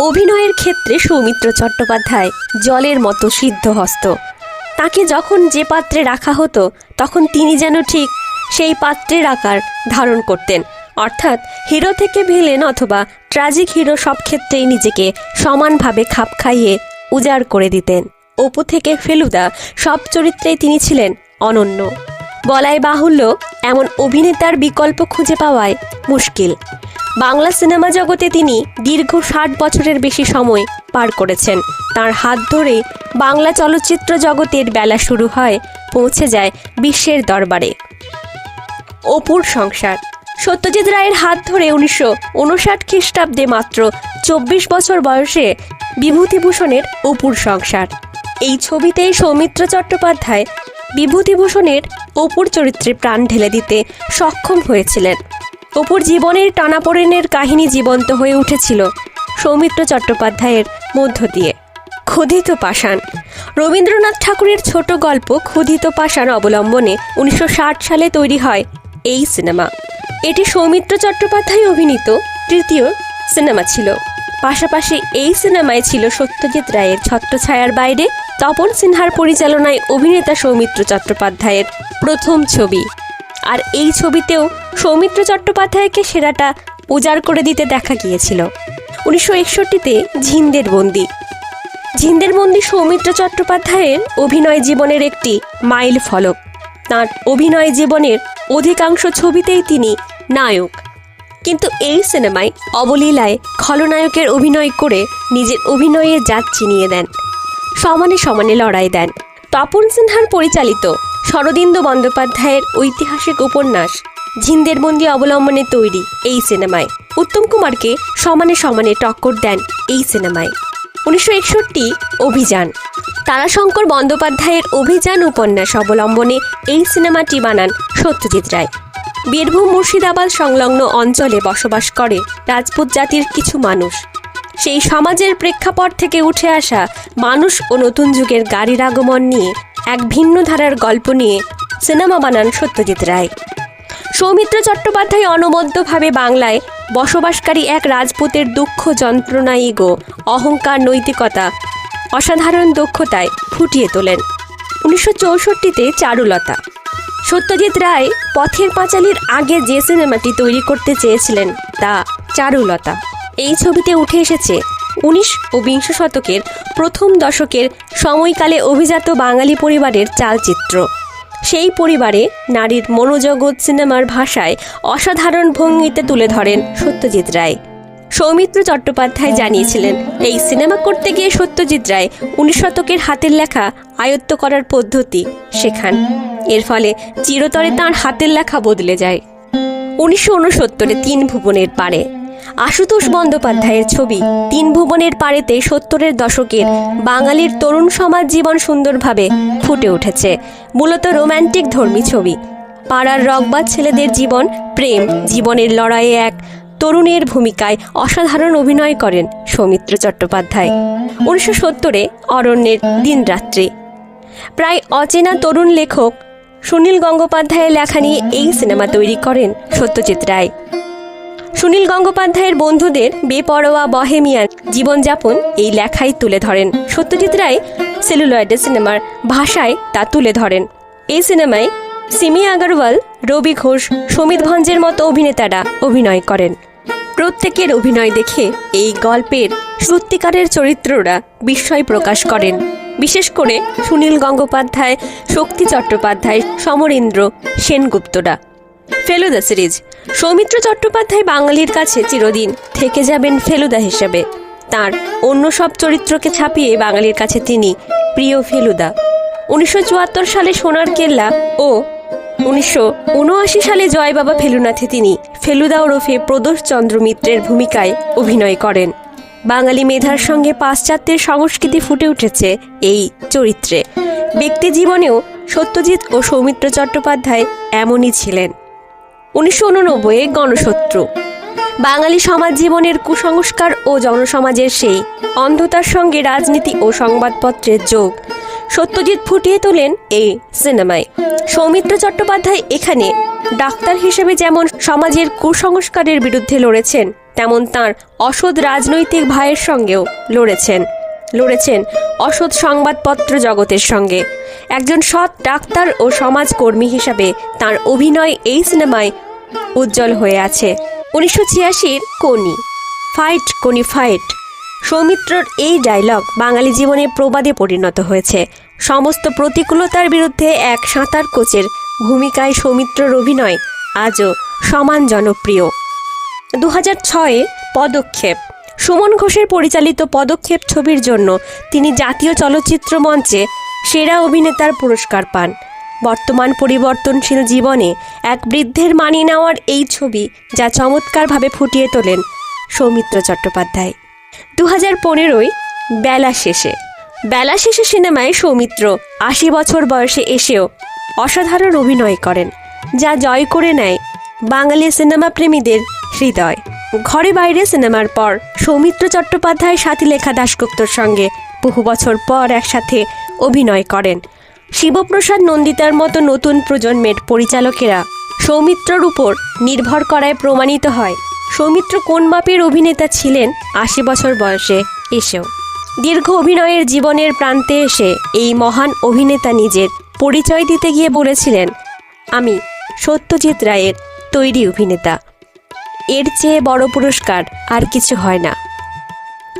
অভিনয়ের ক্ষেত্রে সৌমিত্র চট্টোপাধ্যায় জলের মতো সিদ্ধহস্ত। তাকে যখন যে পাত্রে রাখা হতো, তখন তিনি যেন ঠিক সেই পাত্রের আকার ধারণ করতেন। অর্থাৎ হিরো থেকে ভিলেন অথবা ট্র্যাজিক হিরো সব ক্ষেত্রেই নিজেকে সমানভাবে খাপ খাইয়ে উজাড় করে দিতেন। অপু থেকে ফেলুদা সব চরিত্রেই তিনি ছিলেন অনন্য। বলাই বাহুল্য এমন অভিনেতার বিকল্প খুঁজে পাওয়ায় মুশকিল। বাংলা সিনেমা জগতে তিনি দীর্ঘ ষাট বছরের বেশি সময় পার করেছেন। তার হাত ধরে বাংলা চলচ্চিত্র জগতের বেলা শুরু হয়, পৌঁছে যায় বিশ্বের দরবারে। অপুর সংসার। সত্যজিৎ রায়ের হাত ধরে উনিশশো উনষাট খ্রিস্টাব্দে মাত্র চব্বিশ বছর বয়সে বিভূতিভূষণের অপুর সংসার। এই ছবিতেই সৌমিত্র চট্টোপাধ্যায় বিভূতিভূষণের অপুর চরিত্রে প্রাণ ঢেলে দিতে সক্ষম হয়েছিলেন। অপুর জীবনের টানাপোড়েনের কাহিনী জীবন্ত হয়ে উঠেছিল সৌমিত্র চট্টোপাধ্যায়ের মধ্য দিয়ে। ক্ষুধিত পাষাণ। রবীন্দ্রনাথ ঠাকুরের ছোট গল্প ক্ষুধিত পাষাণ অবলম্বনে উনিশশো ষাট সালে তৈরি হয় এই সিনেমা। এটি সৌমিত্র চট্টোপাধ্যায় অভিনীত তৃতীয় সিনেমা ছিল। পাশাপাশি এই সিনেমায় ছিল সত্যজিৎ রায়ের ছত্রছায়ার বাইরে তপন সিনহার পরিচালনায় অভিনেতা সৌমিত্র চট্টোপাধ্যায়ের প্রথম ছবি। আর এই ছবিতেও সৌমিত্র চট্টোপাধ্যায়কে সেরাটা উজাড় করে দিতে দেখা গিয়েছিল। উনিশশো একষট্টিতে ঝিন্দের বন্দি। ঝিন্দের বন্দি সৌমিত্র চট্টোপাধ্যায়ের অভিনয় জীবনের একটি মাইল ফলক তাঁর অভিনয় জীবনের অধিকাংশ ছবিতেই তিনি নায়ক। কিন্তু এই সিনেমায় অবলীলায় খলনায়কের অভিনয় করে নিজের অভিনয়ের জাত চিনিয়ে দেন সমানে সমানে লড়াই দেন। তপন সিনহার পরিচালিত শরদিন্দু বন্দ্যোপাধ্যায়ের ঐতিহাসিক উপন্যাস ঝিন্দের বন্দি অবলম্বনে তৈরি এই সিনেমায়। উত্তম কুমারকে সমানে সমানে টক্কর দেন এই সিনেমায়। উনিশশো একষট্টি অভিযান। তারাশঙ্কর বন্দ্যোপাধ্যায়ের অভিযান উপন্যাস অবলম্বনে এই সিনেমাটি বানান সত্যজিৎ রায়। বীরভূম মুর্শিদাবাদ সংলগ্ন অঞ্চলে বসবাস করে রাজপুত জাতির কিছু মানুষ। সেই সমাজের প্রেক্ষাপট থেকে উঠে আসা মানুষ ও নতুন যুগের গাড়ির আগমন নিয়ে এক ভিন্ন ধারার গল্প নিয়ে সিনেমা বানান সত্যজিৎ রায়। সৌমিত্র চট্টোপাধ্যায় অনবদ্যভাবে বাংলায় বসবাসকারী এক রাজপুতের দুঃখ যন্ত্রণা ইগো অহংকার নৈতিকতা, অসাধারণ দক্ষতায় ফুটিয়ে তোলেন। উনিশশো চৌষট্টিতে চারুলতা। সত্যজিৎ রায় পথের পাঁচালীর আগে যে সিনেমাটি তৈরি করতে চেয়েছিলেন তা চারুলতা। এই ছবিতে উঠে এসেছে উনিশ ও বিংশ শতকের প্রথম দশকের সময়কালে অভিজাত বাঙালি পরিবারের চালচিত্র। সেই পরিবারে নারীর মনোজগৎ সিনেমার ভাষায় অসাধারণ ভঙ্গিতে তুলে ধরেন সত্যজিৎ রায়। সৌমিত্র চট্টোপাধ্যায় জানিয়েছিলেন, এই সিনেমা করতে গিয়ে সত্যজিৎ রায় উনিশ শতকের হাতের লেখা আয়ত্ত করার পদ্ধতি শেখান এর ফলে চিরতরে তাঁর হাতের লেখা বদলে যায়। উনিশশো উনসত্তরে তিন ভুবনের পারে আশুতোষ বন্দ্যোপাধ্যায়ের ছবি তিন ভুবনের পাড়েতে সত্তরের দশকের বাঙালির তরুণ সমাজ জীবন সুন্দরভাবে ফুটে উঠেছে। মূলত রোম্যান্টিক ধর্মী ছবি। পাড়ার রকবাদ ছেলেদের জীবন, প্রেম, জীবনের লড়াইয়ে এক তরুণের ভূমিকায় অসাধারণ অভিনয় করেন সৌমিত্র চট্টোপাধ্যায়। উনিশশো সত্তরে অরণ্যের দিনরাত্রি। প্রায় অচেনা তরুণ লেখক সুনীল গঙ্গোপাধ্যায়ের লেখা নিয়ে এই সিনেমা তৈরি করেন সত্যজিৎ রায়। সুনীল গঙ্গোপাধ্যায়ের বন্ধুদের বেপরোয়া বহেমিয়ান জীবনযাপন এই লেখাই তুলে ধরেন। সত্যজিৎ রায় সেলুলয়েডের সিনেমার ভাষায় তা তুলে ধরেন। এই সিনেমায় সিমি আগরওয়াল, রবি ঘোষ, সমিত ভঞ্জের মতো অভিনেতারা অভিনয় করেন। প্রত্যেকের অভিনয় দেখে এই গল্পের সত্যিকারের চরিত্ররা বিস্ময় প্রকাশ করেন। বিশেষ করে সুনীল গঙ্গোপাধ্যায়, শক্তি চট্টোপাধ্যায়, সমরেন্দ্র সেনগুপ্তরা। ফেলুদা সিরিজ, সৌমিত্র চট্টোপাধ্যায় বাঙালির কাছে চিরদিন থেকে যাবেন ফেলুদা হিসেবে। তার অন্য সব চরিত্রকে ছাপিয়ে বাঙালির কাছে তিনি প্রিয় ফেলুদা। উনিশশো চুয়াত্তর সালে সোনার কেল্লা ও উনিশশো উনআশি সালে জয় বাবা ফেলুনাথে তিনি ফেলুদা ওরফে প্রদোষ চন্দ্র মিত্রের ভূমিকায় অভিনয় করেন। বাঙালি মেধার সঙ্গে পাশ্চাত্যের সংস্কৃতি ফুটে উঠেছে এই চরিত্রে। ব্যক্তি জীবনেও সত্যজিৎ ও সৌমিত্র চট্টোপাধ্যায় এমনই ছিলেন। উনিশশো উননব্বইয়ে গণশত্রু। বাঙালি সমাজ জীবনের কুসংস্কার ও জনসমাজের সেই অন্ধতার সঙ্গে রাজনীতি ও সংবাদপত্রের যোগ সত্যজিৎ ফুটিয়ে তোলেন এই সিনেমায়। সৌমিত্র চট্টোপাধ্যায় এখানে ডাক্তার হিসেবে যেমন সমাজের কুসংস্কারের বিরুদ্ধে লড়েছেন, তেমন তার অসৎ রাজনৈতিক ভাইয়ের সঙ্গেও লড়েছেন। লড়েছেন অসৎ সংবাদপত্র জগতের সঙ্গে। একজন সৎ ডাক্তার ও সমাজকর্মী হিসাবে তার অভিনয় এই সিনেমায় উজ্জ্বল হয়ে আছে। উনিশশো ছিয়াশির কোনি ফাইট কোনি ফাইট। সৌমিত্রর এই ডায়লগ বাঙালি জীবনে প্রবাদে পরিণত হয়েছে। সমস্ত প্রতিকূলতার বিরুদ্ধে এক সাঁতার কোচের ভূমিকায় সৌমিত্রর অভিনয় আজও সমান জনপ্রিয়। দু হাজার ছয়ে পদক্ষেপ। সুমন ঘোষের পরিচালিত পদক্ষেপ ছবির জন্য তিনি জাতীয় চলচ্চিত্র মঞ্চে সেরা অভিনেতার পুরস্কার পান। বর্তমান পরিবর্তনশীল জীবনে এক বৃদ্ধের মানিয়ে নেওয়ার এই ছবি যা চমৎকারভাবে ফুটিয়ে তোলেন সৌমিত্র চট্টোপাধ্যায়। দু হাজার পনেরোয় বেলা শেষে। বেলা শেষে সিনেমায় সৌমিত্র আশি বছর বয়সে এসেও অসাধারণ অভিনয় করেন, যা জয় করে নেয় বাঙালি সিনেমা প্রেমীদের হৃদয়। ঘরে বাইরে সিনেমার পর সৌমিত্র চট্টোপাধ্যায় সাথীলেখা দাশগুপ্তর সঙ্গে বহু বছর পর একসাথে অভিনয় করেন। শিবপ্রসাদ নন্দিতার মতো নতুন প্রজন্মের পরিচালকেরা সৌমিত্রর উপর নির্ভর করায় প্রমাণিত হয় সৌমিত্র কোন মাপের অভিনেতা ছিলেন আশি বছর বয়সে এসেও। দীর্ঘ অভিনয়ের জীবনের প্রান্তে এসে এই মহান অভিনেতা নিজের পরিচয় দিতে গিয়ে বলেছিলেন, আমি সত্যজিৎ রায়ের তৈরি অভিনেতা। এর চেয়ে বড় পুরস্কার আর কিছু হয় না।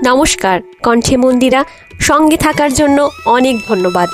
নমস্কার, কণ্ঠে মন্দিরা, সঙ্গে থাকার জন্য অনেক ধন্যবাদ।